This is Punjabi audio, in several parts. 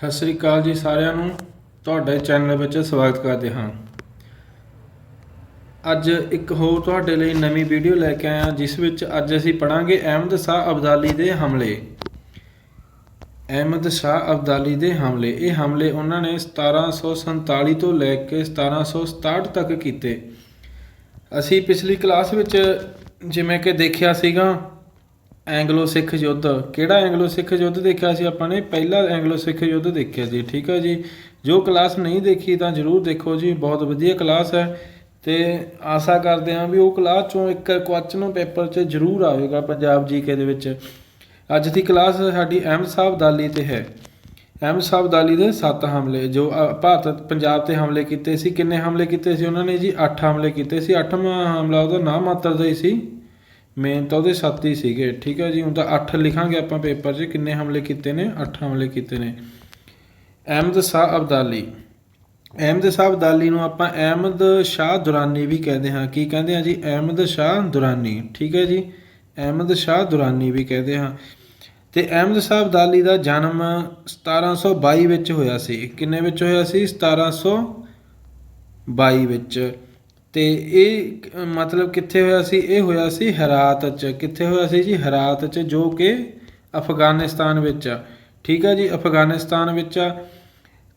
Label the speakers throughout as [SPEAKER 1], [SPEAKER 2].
[SPEAKER 1] ਸਤਿ ਸ੍ਰੀ ਅਕਾਲ ਜੀ ਸਾਰਿਆਂ ਨੂੰ। ਤੁਹਾਡੇ ਚੈਨਲ ਵਿੱਚ ਸਵਾਗਤ ਕਰਦੇ ਹਾਂ। ਅੱਜ ਇੱਕ ਹੋਰ ਤੁਹਾਡੇ ਲਈ ਨਵੀਂ ਵੀਡੀਓ ਲੈ ਕੇ ਆਇਆ, ਜਿਸ ਵਿੱਚ ਅੱਜ ਅਸੀਂ ਪੜਾਂਗੇ ਅਹਿਮਦ ਸ਼ਾਹ ਅਬਦਾਲੀ ਦੇ ਹਮਲੇ। ਅਹਿਮਦ ਸ਼ਾਹ ਅਬਦਾਲੀ ਦੇ ਹਮਲੇ। ਇਹ ਹਮਲੇ ਉਹਨਾਂ ਨੇ 1747 ਤੋਂ ਲੈ ਕੇ 1767 ਤੱਕ ਕੀਤੇ। ਅਸੀਂ ਪਿਛਲੀ ਕਲਾਸ ਵਿੱਚ ਜਿਵੇਂ ਕਿ ਦੇਖਿਆ ਸੀਗਾ ਐਂਗਲੋ ਸਿੱਖ ਯੁੱਧ। ਕਿਹੜਾ ਐਂਗਲੋ ਸਿੱਖ ਯੁੱਧ ਦੇਖਿਆ ਸੀ ਆਪਾਂ ਨੇ? ਪਹਿਲਾ ਐਂਗਲੋ ਸਿੱਖ ਯੁੱਧ ਦੇਖਿਆ ਜੀ, ਠੀਕ ਹੈ ਜੀ? ਜੋ ਕਲਾਸ ਨਹੀਂ ਦੇਖੀ ਤਾਂ ਜਰੂਰ ਦੇਖੋ ਜੀ, ਬਹੁਤ ਵਧੀਆ ਕਲਾਸ ਹੈ। ਤੇ ਆਸ਼ਾ ਕਰਦੇ ਹਾਂ ਵੀ ਉਹ ਕਲਾਸ ਚੋਂ ਇੱਕ ਕੁਐਸਚਨ ਪੇਪਰ 'ਚ ਜਰੂਰ ਆਵੇਗਾ ਪੰਜਾਬ ਜੀਕੇ ਦੇ ਵਿੱਚ। ਅੱਜ ਦੀ ਕਲਾਸ ਸਾਡੀ ਐਮ ਸਾਹਿਬ ਦਾਲੀ ਤੇ ਹੈ। ਐਮ ਸਾਹਿਬ ਦਾਲੀ ਦੇ 7 ਹਮਲੇ, ਜੋ ਭਾਰਤ, ਪੰਜਾਬ ਤੇ ਹਮਲੇ ਕੀਤੇ ਸੀ। ਕਿੰਨੇ ਹਮਲੇ ਕੀਤੇ ਸੀ ਉਹਨਾਂ ਨੇ ਜੀ? 8 ਹਮਲੇ ਕੀਤੇ ਸੀ। 8ਵਾਂ ਹਮਲਾ ਉਹਦਾ ਨਾਮ ਮਾਤਰ ਦਾ ਹੀ ਸੀ। ਮੇਨ ਤਾਂ ਉਹਦੇ 7 ਹੀ ਸੀਗੇ। ਠੀਕ ਹੈ ਜੀ, ਹੁਣ ਤਾਂ 8 ਲਿਖਾਂਗੇ ਆਪਾਂ ਪੇਪਰ 'ਚ। ਕਿੰਨੇ ਹਮਲੇ ਕੀਤੇ ਨੇ? 8 ਹਮਲੇ ਕੀਤੇ ਨੇ। ਅਹਿਮਦ ਸ਼ਾਹ ਅਬਦਾਲੀ। ਅਹਿਮਦ ਸ਼ਾਹ ਅਬਦਾਲੀ ਨੂੰ ਆਪਾਂ ਅਹਿਮਦ ਸ਼ਾਹ ਦੁਰਾਨੀ ਵੀ ਕਹਿੰਦੇ ਹਾਂ। ਕੀ ਕਹਿੰਦੇ ਹਾਂ ਜੀ? ਅਹਿਮਦ ਸ਼ਾਹ ਦੁਰਾਨੀ। ਠੀਕ ਹੈ ਜੀ? ਅਹਿਮਦ ਸ਼ਾਹ ਦੁਰਾਨੀ ਵੀ ਕਹਿੰਦੇ ਹਾਂ। ਤੇ ਅਹਿਮਦ ਸ਼ਾਹ ਅਬਦਾਲੀ ਦਾ ਜਨਮ 1722 ਵਿੱਚ ਹੋਇਆ ਸੀ। ਕਿੰਨੇ ਵਿੱਚ ਹੋਇਆ ਸੀ? 1722 ਵਿੱਚ। ਤੇ ਇਹ ਮਤਲਬ ਕਿੱਥੇ ਹੋਇਆ ਸੀ? ਇਹ ਹੋਇਆ ਸੀ ਹਰਾਤ ਚ। ਕਿੱਥੇ ਹੋਇਆ ਸੀ ਜੀ? ਹਰਾਤ ਚ, ਜੋ ਕਿ ਅਫਗਾਨਿਸਤਾਨ ਵਿੱਚ ਆ। ਠੀਕ ਆ ਜੀ? ਅਫਗਾਨਿਸਤਾਨ ਵਿੱਚ ਆ।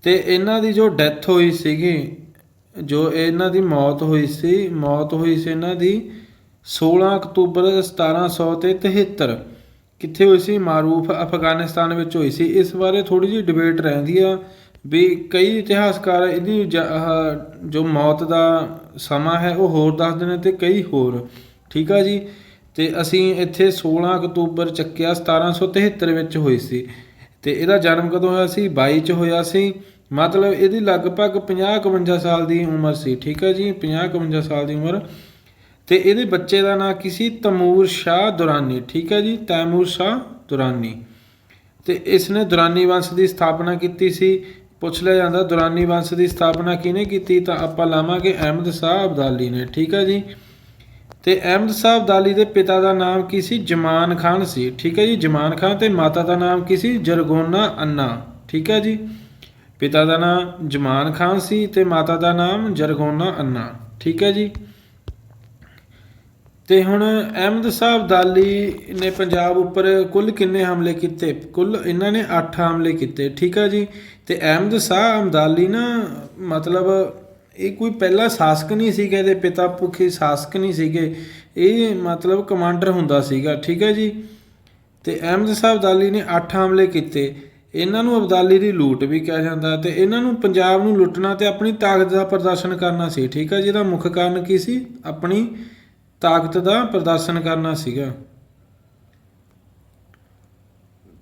[SPEAKER 1] ਤੇ ਇਹਨਾਂ ਦੀ ਜੋ ਡੈਥ ਹੋਈ ਸੀਗੀ, ਜੋ ਇਹਨਾਂ ਦੀ ਮੌਤ ਹੋਈ ਸੀ, ਮੌਤ ਹੋਈ ਸੀ ਇਹਨਾਂ ਦੀ 16 ਅਕਤੂਬਰ 1773 ਕਿੱਥੇ ਹੋਈ ਸੀ? ਮਾਰੂਫ ਅਫਗਾਨਿਸਤਾਨ ਵਿੱਚ ਹੋਈ ਸੀ। ਇਸ ਬਾਰੇ ਥੋੜੀ ਜਿਹੀ ਡਿਬੇਟ ਰਹਿੰਦੀ ਆ ਵੀ ਕਈ ਇਤਿਹਾਸਕਾਰ ਇਹਦੀ ਜ- ਜੋ ਮੌਤ ਦਾ ਸਮਾਂ ਹੈ, ਉਹ ਹੋਰ ਦੱਸ ਨੇ ਅਤੇ ਕਈ ਹੋਰ। ਠੀਕ ਆ ਜੀ? ਤੇ ਅਸੀਂ ਇੱਥੇ 16 ਅਕਤੂਬਰ ਚੱਕਿਆ 1773 ਵਿੱਚ ਹੋਈ ਸੀ। ਤੇ ਇਹਦਾ ਜਨਮ ਕਦੋਂ ਹੋਇਆ ਸੀ? 22 ਚ ਹੋਇਆ ਸੀ। ਮਤਲਬ ਇਹਦੀ ਲਗਭਗ 50 51 ਸਾਲ ਦੀ ਉਮਰ ਸੀ। ਠੀਕ ਹੈ ਜੀ? 50 51 ਸਾਲ ਦੀ ਉਮਰ। ਤੇ ਇਹਦੇ ਬੱਚੇ ਦਾ ਨਾਂ ਕੀ ਸੀ? ਤਮੂਰ ਸ਼ਾਹ ਦੁਰਾਨੀ। ਠੀਕ ਹੈ ਜੀ? ਤੈਮੂਰ ਸ਼ਾਹ ਦੁਰਾਨੀ। ਤੇ ਇਸ ਨੇ ਦੁਰਾਨੀ ਵੰਸ਼ ਦੀ ਸਥਾਪਨਾ ਕੀਤੀ ਸੀ। ਪੁੱਛ ਲਿਆ ਜਾਂਦਾ, ਦੁਰਾਨੀ ਵੰਸ਼ ਦੀ ਸਥਾਪਨਾ ਕਿਹਨੇ ਕੀਤੀ? ਤਾਂ ਆਪਾਂ ਲਾਵਾਂਗੇ ਅਹਿਮਦ ਸ਼ਾਹ ਅਬਦਾਲੀ ਨੇ, ਠੀਕ ਹੈ ਜੀ? ਤੇ ਅਹਿਮਦ ਸ਼ਾਹ ਅਬਦਾਲੀ ਦੇ ਪਿਤਾ ਦਾ ਨਾਮ ਕੀ ਸੀ? ਜਮਾਨ ਖਾਨ ਸੀ, ਠੀਕ ਹੈ ਜੀ? ਜਮਾਨ ਖਾਨ ਤੇ ਮਾਤਾ ਦਾ ਨਾਮ ਕੀ ਸੀ? ਜਰਗੋਨਾ ਅੰਨਾ, ਠੀਕ ਹੈ ਜੀ? ਪਿਤਾ ਦਾ ਨਾਮ ਜਮਾਨ ਖਾਨ ਸੀ ਤੇ ਮਾਤਾ ਦਾ ਨਾਮ ਜਰਗੋਨਾ ਅੰਨਾ, ਠੀਕ ਹੈ ਜੀ? ਤੇ ਹੁਣ ਅਹਿਮਦ ਸਾਹਿਬ ਅਬਦਾਲੀ ਨੇ ਪੰਜਾਬ ਉੱਪਰ ਕੁੱਲ ਕਿੰਨੇ ਹਮਲੇ ਕੀਤੇ? ਕੁੱਲ ਇਹਨਾਂ ਨੇ 8 ਹਮਲੇ ਕੀਤੇ, ਠੀਕ ਆ ਜੀ? ਤੇ ਅਹਿਮਦ ਸ਼ਾਹ ਅਬਦਾਲੀ ਨਾ ਮਤਲਬ ਇਹ ਕੋਈ ਪਹਿਲਾ ਸ਼ਾਸਕ ਨਹੀਂ ਸੀਗਾ, ਇਹਦੇ ਪਿਤਾ ਪੁਖੀ ਸ਼ਾਸਕ ਨਹੀਂ ਸੀਗੇ, ਇਹ ਮਤਲਬ ਕਮਾਂਡਰ ਹੁੰਦਾ ਸੀਗਾ, ਠੀਕ ਹੈ ਜੀ? ਤੇ ਅਹਿਮਦ ਸਾਹਿਬ ਅਬਦਾਲੀ ਨੇ 8 ਹਮਲੇ ਕੀਤੇ। ਇਹਨਾਂ ਨੂੰ ਅਬਦਾਲੀ ਦੀ ਲੂਟ ਵੀ ਕਿਹਾ ਜਾਂਦਾ ਤੇ ਇਹਨਾਂ ਨੂੰ ਪੰਜਾਬ ਨੂੰ ਲੁੱਟਣਾ ਤੇ ਆਪਣੀ ਤਾਕਤ ਦਾ ਪ੍ਰਦਰਸ਼ਨ ਕਰਨਾ ਸੀ, ਠੀਕ ਹੈ ਜਿਹਦਾ ਮੁੱਖ ਕਾਰਨ ਕੀ ਸੀ? ਆਪਣੀ ਤਾਕਤ ਦਾ ਪ੍ਰਦਰਸ਼ਨ ਕਰਨਾ ਸੀਗਾ।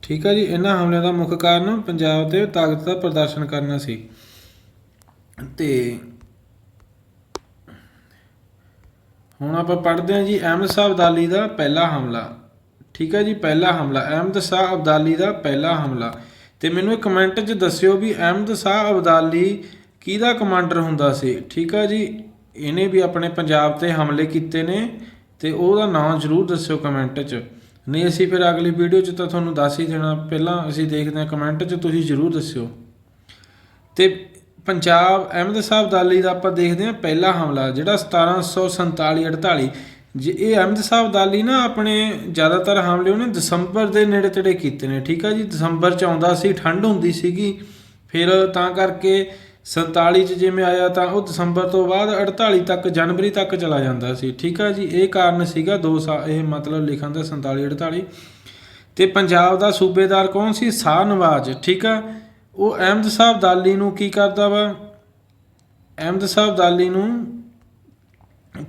[SPEAKER 1] ਠੀਕ ਹੈ ਜੀ, ਇਹਨਾਂ ਹਮਲਿਆਂ ਦਾ ਮੁੱਖ ਕਾਰਨ ਪੰਜਾਬ ਤੇ ਤਾਕਤ ਦਾ ਪ੍ਰਦਰਸ਼ਨ ਕਰਨਾ ਸੀ। ਤੇ ਹੁਣ ਆਪਾਂ ਪੜ੍ਹਦੇ ਹਾਂ ਜੀ, ਅਹਿਮਦ ਸ਼ਾਹ ਅਬਦਾਲੀ ਦਾ ਪਹਿਲਾ ਹਮਲਾ। ਠੀਕ ਹੈ ਜੀ, ਪਹਿਲਾ ਹਮਲਾ, ਅਹਿਮਦ ਸ਼ਾਹ ਅਬਦਾਲੀ ਦਾ ਪਹਿਲਾ ਹਮਲਾ। ਤੇ ਮੈਨੂੰ ਇੱਕ ਕਮੈਂਟ 'ਚ ਦੱਸਿਓ ਵੀ ਅਹਿਮਦ ਸ਼ਾਹ ਅਬਦਾਲੀ ਕਿਹਦਾ ਕਮਾਂਡਰ ਹੁੰਦਾ ਸੀ। ਠੀਕ ਹੈ ਜੀ ਇਹਨੇ ਵੀ ਆਪਣੇ ਪੰਜਾਬ ਤੇ ਹਮਲੇ ਕੀਤੇ ਨੇ ਤੇ ਉਹਦਾ ਨਾਮ ਜ਼ਰੂਰ ਦੱਸਿਓ ਕਮੈਂਟ 'ਚ। ਨਹੀਂ, ਅਸੀਂ ਫਿਰ ਅਗਲੀ ਵੀਡੀਓ 'ਚ ਤਾਂ ਤੁਹਾਨੂੰ ਦੱਸ ਹੀ ਦੇਣਾ। ਪਹਿਲਾਂ ਅਸੀਂ ਦੇਖਦੇ ਹਾਂ ਕਮੈਂਟ 'ਚ, ਤੁਸੀਂ ਜ਼ਰੂਰ ਦੱਸਿਓ। ਤੇ ਪੰਜਾਬ ਅਹਿਮਦ ਸਾਹਿਬ ਦਾਲੀ ਦਾ ਆਪਾਂ ਦੇਖਦੇ ਹਾਂ ਪਹਿਲਾ ਹਮਲਾ, ਜਿਹੜਾ 1747 48 ਜੇ ਇਹ ਅਹਿਮਦ ਸਾਹਿਬ ਦਾਲੀ ਨਾ ਆਪਣੇ ਜ਼ਿਆਦਾਤਰ ਹਮਲੇ ਉਹਨੇ ਦਸੰਬਰ ਦੇ ਨੇੜੇ ਤੇੜੇ ਕੀਤੇ ਨੇ, ਠੀਕ ਆ ਜੀ? ਦਸੰਬਰ ਚ ਆਉਂਦਾ ਸੀ ਠੰਡ ਹੁੰਦੀ ਸੀਗੀ। ਫਿਰ ਤਾਂ ਕਰਕੇ 47 ਚ ਜਿਵੇਂ ਆਇਆ ਤਾਂ ਉਹ ਦਸੰਬਰ ਤੋਂ ਬਾਅਦ 48 ਤੱਕ, ਜਨਵਰੀ ਤੱਕ ਚਲਾ ਜਾਂਦਾ ਸੀ। ਠੀਕ ਆ ਜੀ, ਇਹ ਕਾਰਨ ਸੀਗਾ ਦੋ ਸਾਲ ਇਹ ਮਤਲਬ ਲਿਖਣ ਦਾ 47 48 ਤੇ ਪੰਜਾਬ ਦਾ ਸੂਬੇਦਾਰ ਕੌਣ ਸੀ? ਸ਼ਾਹ ਨਵਾਜ਼ ਠੀਕ ਆ, ਉਹ ਅਹਿਮਦ ਸਾਹਿਬ ਦਾਲੀ ਨੂੰ ਕੀ ਕਰਦਾ ਵਾ? ਅਹਿਮਦ ਸਾਹਿਬ ਦਾਲੀ ਨੂੰ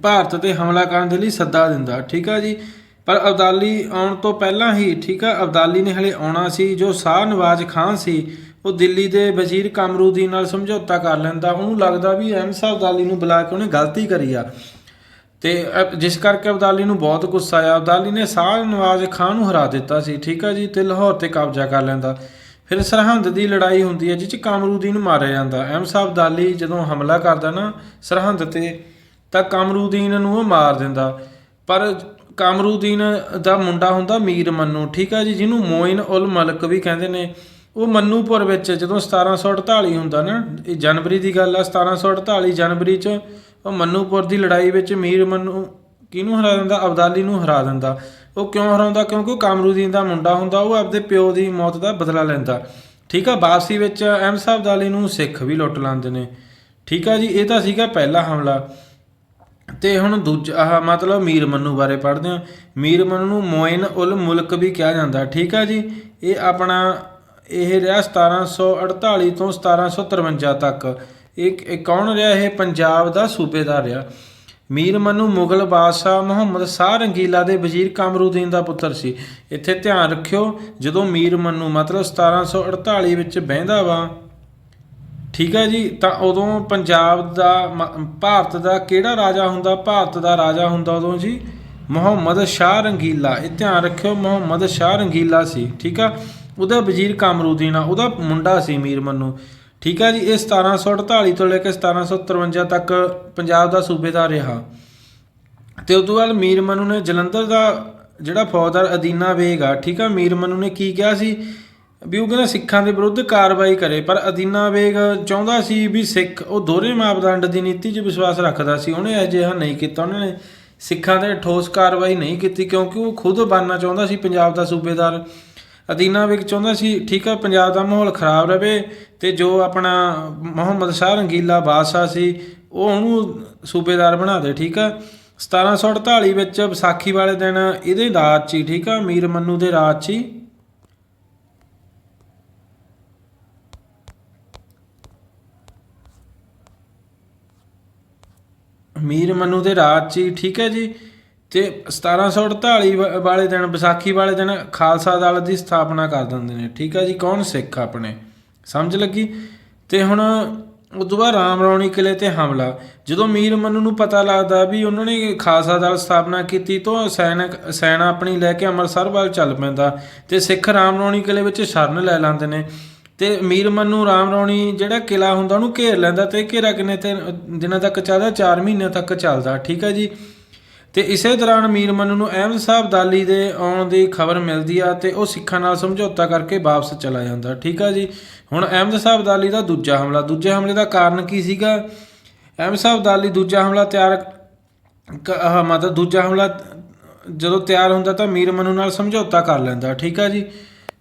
[SPEAKER 1] ਭਾਰਤ ਤੇ ਹਮਲਾ ਕਰਨ ਦੇ ਲਈ ਸੱਦਾ ਦਿੰਦਾ। ਠੀਕ ਆ ਜੀ, ਪਰ ਅਬਦਾਲੀ ਆਉਣ ਤੋਂ ਪਹਿਲਾਂ ਹੀ, ਠੀਕ ਆ, ਅਬਦਾਲੀ ਨੇ ਹਲੇ ਆਉਣਾ ਸੀ। ਜੋ ਸ਼ਾਹ ਨਵਾਜ਼ ਖਾਨ ਸੀ ਉਹ ਦਿੱਲੀ ਦੇ ਵਜ਼ੀਰ ਕਮਰੂਦੀਨ ਨਾਲ ਸਮਝੌਤਾ ਕਰ ਲੈਂਦਾ। ਉਹਨੂੰ ਲੱਗਦਾ ਵੀ ਅਹਿਮਦ ਸਾਹਿਬ ਅਬਦਾਲੀ ਨੂੰ ਬੁਲਾ ਕੇ ਉਹਨੇ ਗਲਤੀ ਕਰੀ ਆ। ਤੇ ਅ- ਜਿਸ ਕਰਕੇ ਅਬਦਾਲੀ ਨੂੰ ਬਹੁਤ ਗੁੱਸਾ ਆਇਆ। ਅਬਦਾਲੀ ਨੇ ਸ਼ਾਹ ਨਵਾਜ਼ ਖਾਨ ਨੂੰ ਹਰਾ ਦਿੱਤਾ ਸੀ, ਠੀਕ ਆ ਜੀ, ਤੇ ਲਾਹੌਰ ਤੇ ਕਬਜ਼ਾ ਕਰ ਲੈਂਦਾ। ਫਿਰ ਸਰਹੰਦ ਦੀ ਲੜਾਈ ਹੁੰਦੀ ਹੈ, ਜਿਸ ਚ ਕਾਮਰੂਦੀਨ ਮਾਰਿਆ ਜਾਂਦਾ। ਅਹਿਮਦ ਸਾਹਿਬ ਅਬਦਾਲੀ ਜਦੋਂ ਹਮਲਾ ਕਰਦਾ ਨਾ, ਸਰਹੰਦ ਤੇ, ਤਾਂ ਕਾਮਰੂਦੀਨ ਨੂੰ ਉਹ ਮਾਰ ਦਿੰਦਾ। ਪਰ ਕਾਮਰੂਦੀਨ ਦਾ ਮੁੰਡਾ ਹੁੰਦਾ ਮੀਰ ਮੰਨੂ, ਠੀਕ ਆ ਜੀ, ਜਿਹਨੂੰ ਮੋਇਨ ਉਲ ਮਲਕ ਵੀ ਕਹਿੰਦੇ ਨੇ। ਉਹ ਮੰਨੂਪੁਰ ਵਿੱਚ ਜਦੋਂ 1748 ਹੁੰਦਾ ਨਾ, ਇਹ ਜਨਵਰੀ ਦੀ ਗੱਲ ਆ 1748 ਜਨਵਰੀ ਚ ਉਹ ਮੰਨੂਪੁਰ ਦੀ ਲੜਾਈ ਵਿੱਚ ਮੀਰ ਮੰਨੂ ਕਿਹਨੂੰ ਹਰਾ ਦਿੰਦਾ? ਅਬਦਾਲੀ ਨੂੰ ਹਰਾ ਦਿੰਦਾ। ਉਹ ਕਿਉਂ ਹਰਾਉਂਦਾ? ਕਿਉਂਕਿ ਕਾਮਰੂਦੀਨ ਦਾ ਮੁੰਡਾ ਹੁੰਦਾ, ਉਹ ਆਪਦੇ ਪਿਓ ਦੀ ਮੌਤ ਦਾ ਬਦਲਾ ਲੈਂਦਾ। ਠੀਕ ਆ, ਵਾਪਸੀ ਵਿੱਚ ਅਹਿਮ ਸਾਹਿਬ ਅਬਦਾਲੀ ਨੂੰ ਸਿੱਖ ਵੀ ਲੁੱਟ ਲਾਂਦੇ ਨੇ। ਠੀਕ ਆ ਜੀ, ਇਹ ਤਾਂ ਸੀਗਾ ਪਹਿਲਾ ਹਮਲਾ। ਤੇ ਹੁਣ ਦੂਜਾ, ਆਹ ਮਤਲਬ ਮੀਰ ਮੰਨੂ ਬਾਰੇ ਪੜ੍ਹਦੇ ਹਾਂ ਮੀਰ ਮੰਨੂ ਨੂੰ ਮੋਇਨ ਉਲ ਮੁਲਕ ਵੀ ਕਿਹਾ ਜਾਂਦਾ। ਠੀਕ ਆ ਜੀ, ਇਹ ਆਪਣਾ ਇਹ ਰਿਹਾ 1748 ਤੋਂ 1753 ਤੱਕ। ਇਹ ਕੌਣ ਰਿਹਾ ਇਹ? ਪੰਜਾਬ ਦਾ ਸੂਬੇਦਾਰ ਰਿਹਾ। ਮੀਰ ਮੰਨੂ, ਮੁਗਲ ਬਾਦਸ਼ਾਹ ਮੁਹੰਮਦ ਸ਼ਾਹ ਰੰਗੀਲਾ ਦੇ ਵਜ਼ੀਰ ਕਮਰੂਦੀਨ ਦਾ ਪੁੱਤਰ ਸੀ। ਇੱਥੇ ਧਿਆਨ ਰੱਖਿਓ, ਜਦੋਂ ਮੀਰ ਮੰਨੂ ਮਤਲਬ 1748 ਵਿੱਚ ਬਹਿੰਦਾ ਵਾ, ਠੀਕ ਹੈ ਜੀ, ਤਾਂ ਉਦੋਂ ਪੰਜਾਬ ਦਾ ਮ- ਭਾਰਤ ਦਾ ਕਿਹੜਾ ਰਾਜਾ ਹੁੰਦਾ? ਭਾਰਤ ਦਾ ਰਾਜਾ ਹੁੰਦਾ ਉਦੋਂ ਜੀ ਮੁਹੰਮਦ ਸ਼ਾਹ ਰੰਗੀਲਾ। ਇਹ ਧਿਆਨ ਰੱਖਿਓ, ਮੁਹੰਮਦ ਸ਼ਾਹ ਰੰਗੀਲਾ ਸੀ, ਠੀਕ ਆ? ਉਹਦਾ ਵਜ਼ੀਰ ਕਾਮਰੂਦੀਨ ਆ, ਉਹਦਾ ਮੁੰਡਾ ਸੀ ਮੀਰ ਮੰਨੂ। ਠੀਕ ਆ ਜੀ, ਇਹ 1748 ਤੋਂ ਲੈ ਕੇ 1753 ਤੱਕ ਪੰਜਾਬ ਦਾ ਸੂਬੇਦਾਰ ਰਿਹਾ। ਤੇ ਉਦੋਂ ਬਾਅਦ ਮੀਰ ਮਨੂ ਨੇ ਜਲੰਧਰ ਦਾ ਜਿਹੜਾ ਫੌਜਦਾਰ ਅਦੀਨਾ ਬੇਗ ਆ, ਠੀਕ ਆ, ਮੀਰ ਮਨੂ ਨੇ ਕੀ ਕਿਹਾ ਸੀ? ਵੀ ਉਹ ਕਹਿੰਦਾ ਸਿੱਖਾਂ ਦੇ ਵਿਰੁੱਧ ਕਾਰਵਾਈ ਕਰੇ, ਪਰ ਅਦੀਨਾ ਬੇਗ ਚਾਹੁੰਦਾ ਸੀ ਵੀ ਸਿੱਖ ਉਹ ਦੋਹਰੇ ਮਾਪਦੰਡ ਦੀ ਨੀਤੀ 'ਚ ਵਿਸ਼ਵਾਸ ਰੱਖਦਾ ਸੀ। ਉਹਨੇ ਅਜਿਹਾ ਨਹੀਂ ਕੀਤਾ, ਉਹਨਾਂ ਨੇ ਸਿੱਖਾਂ ਤੇ ਠੋਸ ਕਾਰਵਾਈ ਨਹੀਂ ਕੀਤੀ, ਕਿਉਂਕਿ ਉਹ ਖੁਦ ਬਣਨਾ ਚਾਹੁੰਦਾ ਸੀ ਪੰਜਾਬ ਦਾ ਸੂਬੇਦਾਰ। ਅਦੀਨਾ ਬੇਗ ਚਾਹੁੰਦਾ ਸੀ, ਠੀਕ ਆ, ਪੰਜਾਬ ਦਾ ਮਾਹੌਲ ਖਰਾਬ ਰਵੇ ਤੇ ਜੋ ਆਪਣਾ ਮੁਹੰਮਦ ਸ਼ਾਹ ਰੰਗੀਲਾ ਬਾਦਸ਼ਾਹ ਸੀ, ਉਹ ਉਹਨੂੰ ਸੂਬੇਦਾਰ ਬਣਾ ਦੇ, ਠੀਕ ਆ। 1748 ਵਿੱਚ ਵਿਸਾਖੀ ਵਾਲੇ ਦਿਨ ਇਹਦੇ ਰਾਜ 'ਚ ਠੀਕ ਆ, ਮੀਰ ਮੰਨੂ ਦੇ ਰਾਜ 'ਚ ਮੀਰ ਮੰਨੂ ਦੇ ਰਾਜ 'ਚ ਠੀਕ ਹੈ ਜੀ। ਤੇ 1748 ਵਾ- ਵਾਲੇ ਦਿਨ, ਵਿਸਾਖੀ ਵਾਲੇ ਦਿਨ ਖਾਲਸਾ ਦਲ ਦੀ ਸਥਾਪਨਾ ਕਰ ਦਿੰਦੇ ਨੇ। ਠੀਕ ਆ ਜੀ? ਕੌਣ ਸਿੱਖ ਆਪਣੇ? ਸਮਝ ਲੱਗੀ? ਤੇ ਹੁਣ ਉਦੋਂ ਬਾਅਦ ਰਾਮ ਰੌਣੀ ਕਿਲੇ ਤੇ ਹਮਲਾ। ਜਦੋਂ ਮੀਰ ਮੰਨੂ ਨੂੰ ਪਤਾ ਲੱਗਦਾ ਵੀ ਉਹਨਾਂ ਨੇ ਖਾਲਸਾ ਦਲ ਸਥਾਪਨਾ ਕੀਤੀ, ਤਾਂ ਸੈਨਿਕ, ਸੈਨਾ ਆਪਣੀ ਲੈ ਕੇ ਅੰਮ੍ਰਿਤਸਰ ਵੱਲ ਚੱਲ ਪੈਂਦਾ। ਤੇ ਸਿੱਖ ਰਾਮ ਰੌਣੀ ਕਿਲੇ ਵਿੱਚ ਸ਼ਰਨ ਲੈ ਲੈਂਦੇ ਨੇ। ਤੇ ਮੀਰ ਮੰਨੂ ਰਾਮ ਰੌਣੀ ਜਿਹੜਾ ਕਿਲਾ ਹੁੰਦਾ ਉਹਨੂੰ ਘੇਰ ਲੈਂਦਾ ਤੇ ਘੇਰਾ ਕਿੰਨੇ ਤੇ ਦਿਨਾਂ ਤੱਕ ਚੱਲਦਾ? 4 ਮਹੀਨੇ ਤੱਕ ਚੱਲਦਾ। ਠੀਕ ਹੈ ਜੀ? ਤੇ ਇਸੇ ਦੌਰਾਨ ਮੀਰ ਮੰਨੂ ਨੂੰ ਅਹਿਮਦ ਸਾਹਿਬ ਦਾਲੀ ਦੇ ਆਉਣ ਦੀ ਖਬਰ ਮਿਲਦੀ ਆ ਤੇ ਉਹ ਸਿੱਖਾਂ ਨਾਲ ਸਮਝੌਤਾ ਕਰਕੇ ਵਾਪਸ ਚਲਾ ਜਾਂਦਾ। ਠੀਕ ਆ ਜੀ? ਹੁਣ ਅਹਿਮਦ ਸਾਹਿਬ ਦਾਲੀ ਦਾ ਦੂਜਾ ਹਮਲਾ। ਦੂਜੇ ਹਮਲੇ ਦਾ ਕਾਰਨ ਕੀ ਸੀਗਾ? ਅਹਿਮਦ ਸਾਹਿਬ ਦਾਲੀ ਦੂਜਾ ਹਮਲਾ ਤਿਆਰ ਕ- ਆਹ ਮਤਲਬ ਦੂਜਾ ਹਮਲਾ ਜਦੋਂ ਤਿਆਰ ਹੁੰਦਾ ਤਾਂ ਮੀਰ ਮਨੂ ਨਾਲ ਸਮਝੌਤਾ ਕਰ ਲੈਂਦਾ। ਠੀਕ ਆ ਜੀ?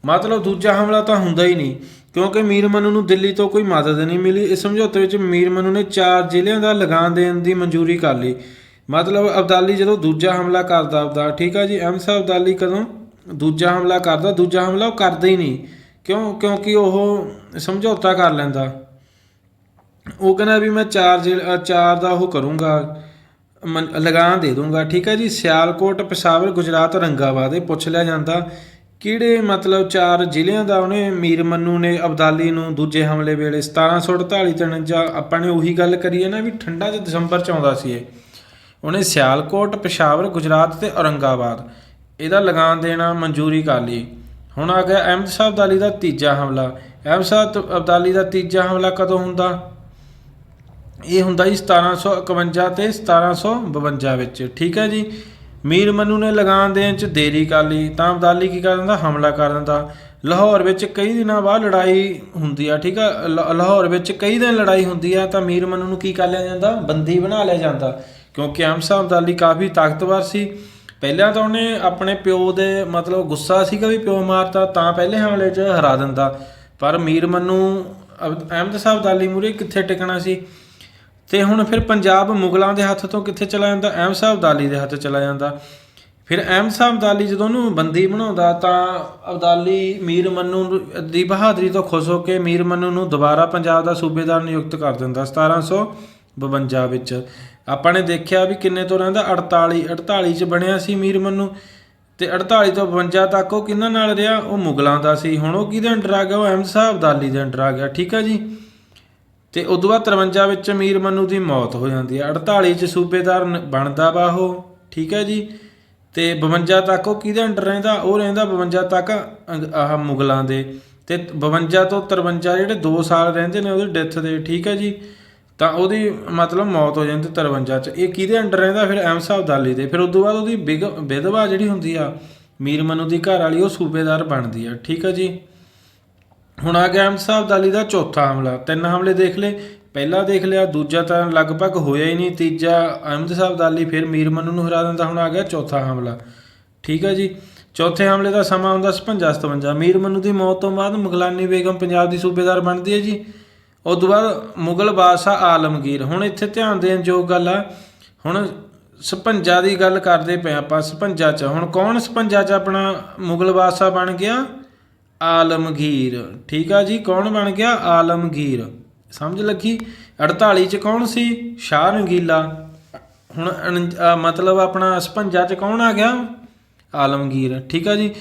[SPEAKER 1] ਮਤਲਬ ਦੂਜਾ ਹਮਲਾ ਤਾਂ ਹੁੰਦਾ ਹੀ ਨਹੀਂ, ਕਿਉਂਕਿ ਮੀਰ ਮਨੂ ਨੂੰ ਦਿੱਲੀ ਤੋਂ ਕੋਈ ਮਦਦ ਨਹੀਂ ਮਿਲੀ। ਇਸ ਸਮਝੌਤੇ ਵਿੱਚ ਮੀਰ ਮਨੂ ਨੇ ਚਾਰ ਜ਼ਿਲ੍ਹਿਆਂ ਦਾ ਲਗਾਨ ਦੇਣ ਦੀ ਮਨਜ਼ੂਰੀ ਕਰ ਲਈ। ਮਤਲਬ ਅਬਦਾਲੀ ਜਦੋਂ ਦੂਜਾ ਹਮਲਾ ਕਰਦਾ ਆਪਦਾ ਠੀਕ ਆ ਜੀ? ਅਹਿਮਦ ਸਾਹਿਬ ਅਬਦਾਲੀ ਕਦੋਂ ਦੂਜਾ ਹਮਲਾ ਕਰਦਾ, ਦੂਜਾ ਹਮਲਾ ਉਹ ਕਰਦਾ ਹੀ ਨਹੀਂ। ਕਿਉਂ? ਕਿਉਂਕਿ ਉਹ ਸਮਝੌਤਾ ਕਰ ਲੈਂਦਾ। ਉਹ ਕਹਿੰਦਾ ਵੀ ਮੈਂ ਚਾਰ ਜ਼ਿਲ੍ਹ- ਚਾਰ ਦਾ ਉਹ ਕਰੂੰਗਾ, ਮਨ- ਦੇ ਦੂੰਗਾ, ਠੀਕ ਹੈ ਜੀ? ਸਿਆਲਕੋਟ, ਪਿਸ਼ਾਵਰ, ਗੁਜਰਾਤ ਰੰਗਾਵਾਦ ਇਹ ਪੁੱਛ ਲਿਆ ਜਾਂਦਾ। ਕਿਹੜੇ ਮਤਲਬ ਚਾਰ ਜ਼ਿਲ੍ਹਿਆਂ ਦਾ ਉਹਨੇ ਮੀਰ ਮੰਨੂ ਨੇ ਅਬਦਾਲੀ ਨੂੰ ਦੂਜੇ ਹਮਲੇ ਵੇਲੇ 1748 ਤੇ 49 ਆਪਾਂ ਨੇ ਉਹੀ ਗੱਲ ਕਰੀ ਹੈ ਨਾ ਵੀ ਠੰਡਾ ਚ ਦਸੰਬਰ ਚ ਆਉਂਦਾ ਸੀ ਇਹ। ਉਹਨੇ ਸਿਆਲਕੋਟ, ਪਿਸ਼ਾਵਰ, ਗੁਜਰਾਤ ਤੇ ਔਰੰਗਾਬਾਦ। ਇਹਦਾ ਲਗਾਨ ਦੇਣਾ ਮਨਜ਼ੂਰੀ ਕਰ ਲਈ। ਹੁਣ ਆ ਗਿਆ ਅਹਿਮਦ ਸਾਹਿਬ ਅਬਦਾਲੀ ਦਾ ਤੀਜਾ ਹਮਲਾ। ਅਹਿਮਦ ਸਾਹਿਬ ਅਬਦਾਲੀ ਦਾ ਤੀਜਾ ਹਮਲਾ ਕਦੋਂ ਹੁੰਦਾ? ਇਹ ਹੁੰਦਾ ਜੀ 1751 ਤੇ 1752 ਵਿੱਚ। ਠੀਕ ਹੈ ਜੀ? ਮੀਰ ਮਨੂ ਨੇ ਲਗਾਨ ਦੇਣ ਚ ਦੇਰੀ ਕਰ ਲਈ। ਤਾਂ ਅਬਦਾਲੀ ਕੀ ਕਰ ਦਿੰਦਾ? ਹਮਲਾ ਕਰ ਦਿੰਦਾ। ਲਾਹੌਰ ਵਿੱਚ ਕਈ ਦਿਨਾਂ ਬਾਅਦ ਲੜਾਈ ਹੁੰਦੀ ਆ, ਠੀਕ ਆ? ਲ- ਲਾਹੌਰ ਵਿੱਚ ਕਈ ਦਿਨ ਲੜਾਈ ਹੁੰਦੀ ਆ, ਤਾਂ ਮੀਰ ਮਨੂ ਨੂੰ ਕੀ ਕਰ ਲਿਆ ਜਾਂਦਾ? ਬੰਦੀ ਬਣਾ ਲਿਆ ਜਾਂਦਾ। ਕਿਉਂਕਿ ਅਹਿਮਦ ਸ਼ਾਹ ਅਬਦਾਲੀ ਕਾਫੀ ਤਾਕਤਵਰ ਸੀ। ਪਹਿਲਾਂ ਤਾਂ ਉਹਨੇ ਆਪਣੇ ਪਿਓ ਦੇ ਮਤਲਬ ਗੁੱਸਾ ਸੀਗਾ ਵੀ ਪਿਓ ਮਾਰਤਾ, ਤਾਂ ਪਹਿਲੇ ਹਮਲੇ 'ਚ ਹਰਾ ਦਿੰਦਾ। ਪਰ ਮੀਰ ਮਨੂ ਅਹਿਮਦ ਸ਼ਾਹ ਅਬਦਾਲੀ ਮੂਰੇ ਕਿੱਥੇ ਟਿਕਣਾ ਸੀ? ਤੇ ਹੁਣ ਫਿਰ ਪੰਜਾਬ ਮੁਗਲਾਂ ਦੇ ਹੱਥ ਤੋਂ ਕਿੱਥੇ ਚਲਾ ਜਾਂਦਾ? ਅਹਿਮਦ ਸਾਹਿਬ ਅਬਦਾਲੀ ਦੇ ਹੱਥ ਚਲਾ ਜਾਂਦਾ। ਫਿਰ ਅਹਿਮਦ ਸਾਹਿਬ ਅਬਦਾਲੀ ਜਦੋਂ ਉਹਨੂੰ ਬੰਦੀ ਬਣਾਉਂਦਾ, ਤਾਂ ਅਬਦਾਲੀ ਮੀਰ ਮੰਨੂ ਨੂੰ- ਦੀ ਬਹਾਦਰੀ ਤੋਂ ਖੁਸ਼ ਹੋ ਕੇ ਮੀਰ ਮੰਨੂ ਨੂੰ ਦੁਬਾਰਾ ਪੰਜਾਬ ਦਾ ਸੂਬੇਦਾਰ ਨਿਯੁਕਤ ਕਰ ਦਿੰਦਾ 1752 ਵਿੱਚ। ਆਪਾਂ ਨੇ ਦੇਖਿਆ ਵੀ ਕਿੰਨੇ ਤੋਂ ਰਹਿੰਦਾ? 48 48 ਚ ਬਣਿਆ ਸੀ ਮੀਰ ਮੰਨੂ। ਤੇ 48 ਤੋਂ 52 ਤੱਕ ਉਹ ਕਿਹਨਾਂ ਨਾਲ ਰਿਹਾ? ਉਹ ਮੁਗਲਾਂ ਦਾ ਸੀ। ਹੁਣ ਉਹ ਕਿਹਦੇ ਅੰਡਰ ਆ ਗਿਆ? ਉਹ ਅਹਿਮਦ ਸਾਹਿਬ ਅਬਦਾਲੀ ਦੇ ਅੰਡਰ ਆ ਗਿਆ। ਠੀਕ ਹੈ ਜੀ? ਤੇ ਉਦੋਂ ਬਾਅਦ 53 ਵਿੱਚ ਮੀਰ ਮੰਨੂ ਦੀ ਮੌਤ ਹੋ ਜਾਂਦੀ ਹੈ 48 ਚ ਸੂਬੇਦਾਰ ਬਣਦਾ ਵਾ ਉਹ। ਠੀਕ ਹੈ ਜੀ? ਤੇ 52 ਤੱਕ ਉਹ ਕਿਹਦੇ ਅੰਡਰ ਰਹਿੰਦਾ? ਉਹ ਰਹਿੰਦਾ 52 ਤੱਕ ਆਹ ਮੁਗਲਾਂ ਦੇ। ਤੇ 52 ਤੋਂ 53 ਜਿਹੜੇ 2 ਸਾਲ ਰਹਿੰਦੇ ਨੇ ਉਹਦੀ ਡੈਥ ਦੇ। ਠੀਕ ਹੈ ਜੀ? ਤਾਂ ਉਹਦੀ ਮਤਲਬ ਮੌਤ ਹੋ ਜਾਂਦੀ 53 ਚ। ਇਹ ਕਿਹਦੇ ਅੰਡਰ ਰਹਿੰਦਾ? ਫਿਰ ਅਹਿਮਦ ਸਾਹਿਬ ਦਾਲੀ ਦੇ। ਫਿਰ ਉਦੋਂ ਬਾਅਦ ਉਹਦੀ ਬਿਗ- ਵਿਧਵਾ ਜਿਹੜੀ ਹੁੰਦੀ ਆ, ਮੀਰ ਮਨੂ ਦੀ ਘਰ ਵਾਲੀ, ਉਹ ਸੂਬੇਦਾਰ ਬਣਦੀ ਆ। ਠੀਕ ਹੈ ਜੀ? ਹੁਣ ਆ ਗਿਆ ਅਹਿਮਦ ਸਾਹਿਬ ਅਬਦਾਲੀ ਦਾ ਚੌਥਾ ਹਮਲਾ। ਤਿੰਨ ਹਮਲੇ ਦੇਖ ਲਏ। ਪਹਿਲਾ ਦੇਖ ਲਿਆ, ਦੂਜਾ ਤਾਂ ਲਗਭਗ ਹੋਇਆ ਹੀ ਨਹੀਂ। ਤੀਜਾ ਅਹਿਮਦ ਸਾਹਿਬ ਅਬਦਾਲੀ ਫਿਰ ਮੀਰ ਮਨੂ ਨੂੰ ਹਰਾ ਦਿੰਦਾ। ਹੁਣ ਆ ਗਿਆ ਚੌਥਾ ਹਮਲਾ। ਠੀਕ ਹੈ ਜੀ? ਚੌਥੇ ਹਮਲੇ ਦਾ ਸਮਾਂ ਹੁੰਦਾ 57 57 ਮੀਰ ਮਨੂ ਦੀ ਮੌਤ ਤੋਂ ਬਾਅਦ ਮੁਗਲਾਨੀ ਬੇਗਮ ਪੰਜਾਬ ਦੀ ਸੂਬੇਦਾਰ ਬਣਦੀ ਹੈ ਜੀ। ਉਸ ਤੋਂ ਬਾਅਦ ਮੁਗਲ ਬਾਦਸ਼ਾਹ ਆਲਮਗੀਰ, ਹੁਣ ਇੱਥੇ ਧਿਆਨ ਦੇਣ ਯੋਗ ਗੱਲ ਆ, ਹੁਣ 56 ਦੀ ਗੱਲ ਕਰਦੇ ਪਏ ਆਪਾਂ 56 ਚ, ਹੁਣ ਕੌਣ 56 ਚ ਆਪਣਾ ਮੁਗਲ ਬਾਦਸ਼ਾਹ ਬਣ ਗਿਆ? ਆਲਮਗੀਰ। ਠੀਕ ਆ ਜੀ, ਕੌਣ ਬਣ ਗਿਆ? ਆਲਮਗੀਰ। ਸਮਝ ਲੱਗੀ? 48 ਚ ਕੌਣ ਸੀ? ਸ਼ਾਹ ਰੰਗੀਲਾ। ਹੁਣ ਉਣੰ- ਮਤਲਬ ਆਪਣਾ 56 ਚ ਕੌਣ ਆ ਗਿਆ? ਆਲਮਗੀਰ। ਠੀਕ ਆ ਜੀ